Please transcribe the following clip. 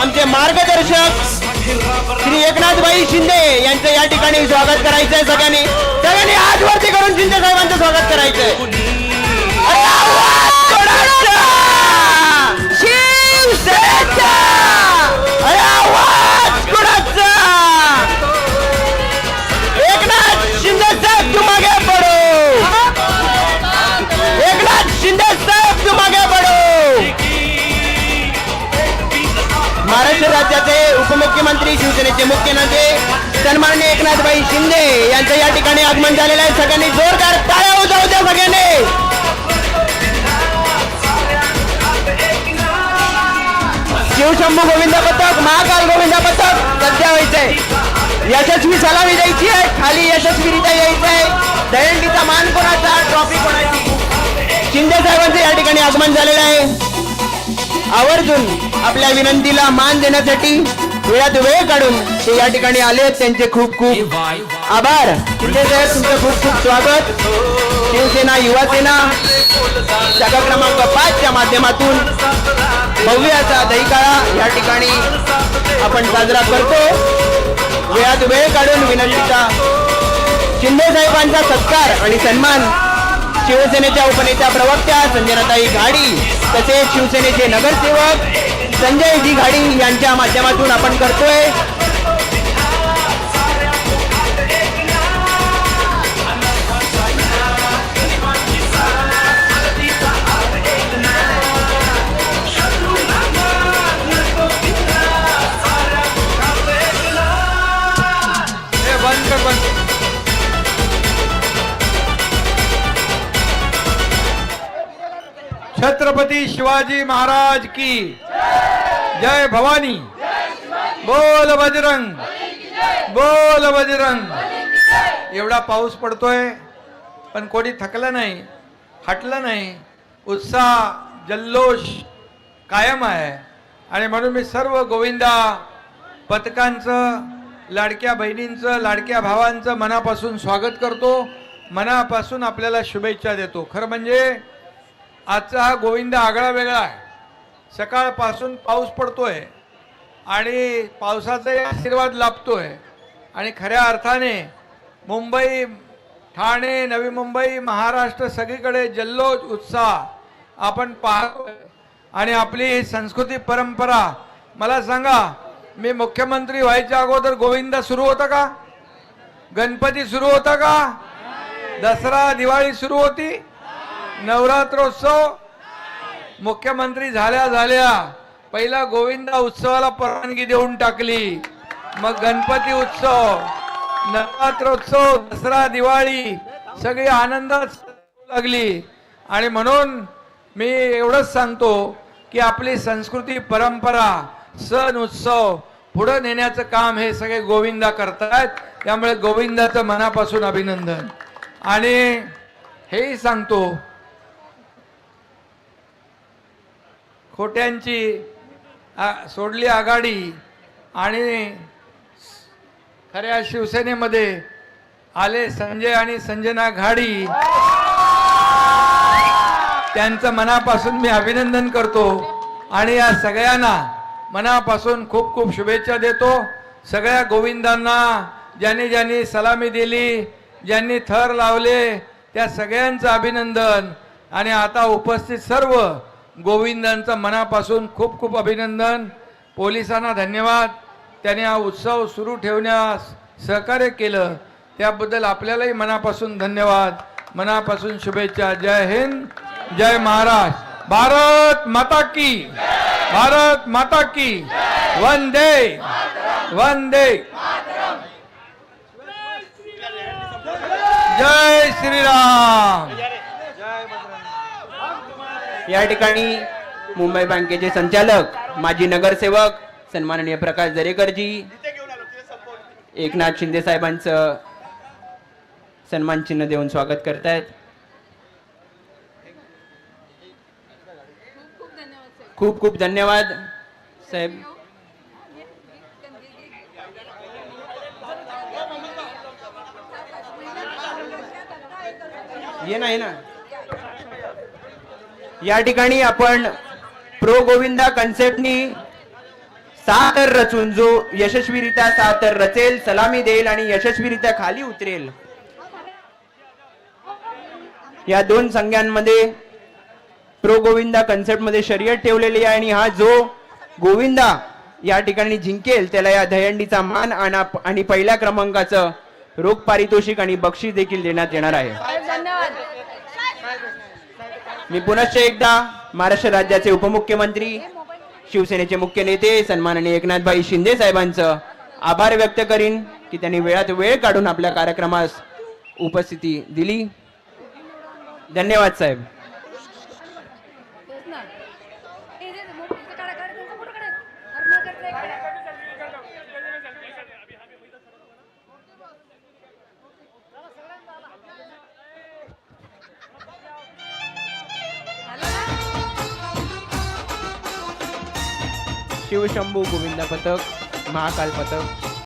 आमचे मार्गदर्शक श्री एकनाथबाई शिंदे यांचं या ठिकाणी स्वागत करायचंय सगळ्यांनी. सगळ्यांनी आजवरती करून शिंदे साहेबांचं स्वागत करायचंय. मुख्यमंत्री शिवसेनेचे मुख्य नेते सन्माननीय एकनाथभाई शिंदे यांचं या ठिकाणी आगमन झालेलं आहे. सगळ्यांनी जोरदार टाळ्या उजवू द्या सगळ्यांनी. शिवशंभू गोविंद पथक महाकाल गोविंद पथक सध्या व्हायचंय. यशस्वी सलामी द्यायची आहे खाली यशस्वीरित्या यायचं आहे दहंडीचा मान कोणाचा? ट्रॉफी कोणाची? शिंदे साहेबांचं या ठिकाणी आगमन झालेलं आहे. आवर्जून आपल्या विनंतीला मान देण्यासाठी वेळात वेळ काढून ते या ठिकाणी आले. आहेत. त्यांचे खूप खूप आभार. शिंदे साहेब तुमचं खूप खूप स्वागत. शिवसेना युवा सेना जागा क्रमांक पाच च्या माध्यमातून भव्य असा दहीकाळा या ठिकाणी आपण साजरा करतो. वेळात वेळ काढून विनंतीचा शिंदे साहेबांचा सत्कार आणि सन्मान शिवसेनेच्या उपनेत्या प्रवक्त्या संजनाताई घाडी तसेच शिवसेनेचे नगरसेवक संजयजी घाडी यांच्या माध्यमातून आपण करतोय. छत्रपती शिवाजी महाराज की जय भवानी। बोल बजरंग। बोल बजरंग। एवढा पाऊस पडतोय पण कोणी थकलं नाही हटलं नाही. उत्साह जल्लोष कायम आहे. आणि म्हणून मी सर्व गोविंदा पथकांचं लाडक्या बहिणींचं लाडक्या भावांचं मनापासून स्वागत करतो. मनापासून आपल्याला शुभेच्छा देतो. खरं म्हणजे आजचा हा गोविंदा आगळा वेगळा आहे. सकाळपासून पाऊस पडतोय आणि पावसाचाही आशीर्वाद लाभतोय. आणि खऱ्या अर्थाने मुंबई ठाणे नवी मुंबई महाराष्ट्र सगळीकडे जल्लोष उत्साह आपण पाहतोय. आणि आपली ही संस्कृती परंपरा मला सांगा मी मुख्यमंत्री व्हायच्या अगोदर गोविंदा सुरू होता का? गणपती सुरू होता का? दसरा दिवाळी सुरू होती? नवरात्रोत्सव? मुख्यमंत्री झाल्या झाल्या. पहिला गोविंदा उत्सवाला परवानगी देऊन टाकली. मग गणपती उत्सव नवरात्रोत्सव दसरा दिवाळी सगळी आनंदात लागली. आणि म्हणून मी एवढंच सांगतो की आपली संस्कृती परंपरा सण उत्सव पुढं नेण्याचं काम हे सगळे गोविंदा करतायत. त्यामुळे गोविंदाचं मनापासून अभिनंदन. आणि हेही सांगतो खोट्यांची आ- सोडली आघाडी आणि खऱ्या शिवसेनेमध्ये आले संजय आणि संजना घाडी. त्यांचं मनापासून मी अभिनंदन करतो आणि या सगळ्यांना मनापासून खूप खूप शुभेच्छा देतो. सगळ्या गोविंदांना ज्यांनी ज्यांनी सलामी दिली ज्यांनी थर लावले त्या सगळ्यांचं अभिनंदन. आणि आता उपस्थित सर्व गोविंदांचं मनापासून खूप खूप अभिनंदन. पोलिसांना धन्यवाद. त्याने हा उत्सव सुरू ठेवण्यास सहकार्य केलं. त्याबद्दल आपल्यालाही मनापासून धन्यवाद. मनापासून शुभेच्छा. जय हिंद जय महाराष्ट्र. भारत माता की. भारत माता की. वंदे. वंदे. जय श्रीराम. या ठिकाणी मुंबई बँकेचे संचालक माजी नगरसेवक सन्माननीय प्रकाश दरेकरजी एकनाथ शिंदे साहेबांचं सन्मान चिन्ह देऊन स्वागत करतायत. खूप खूप धन्यवाद साहेब. ये ना ये ना. या ठिकाणी आपण प्रो गोविंदा कन्सेप्टनी सातर रचून जो यशस्वीरित्या सातर रचेल सलामी देईल आणि यशस्वीरित्या खाली उतरेल या दोन संज्ञांमध्ये प्रो गोविंदा कन्सेप्टमध्ये शर्यत ठेवलेली आहे आणि हा जो गोविंदा या ठिकाणी जिंकेल त्याला या दहंडीचा मान आणा आणि पहिल्या क्रमांकाचं रोख पारितोषिक आणि बक्षीस देखील देण्यात येणार आहे. धन्यवाद. मी पुनश्च एकदा महाराष्ट्र राज्याचे उपमुख्यमंत्री शिवसेनेचे मुख्य नेते सन्माननीय एकनाथभाई शिंदे साहेबांचं आभार व्यक्त करीन की त्यांनी वेळात वेळ काढून आपल्या कार्यक्रमास उपस्थिती दिली. धन्यवाद साहेब. शिवशंभू गोविंदा पथक महाकाल पथक.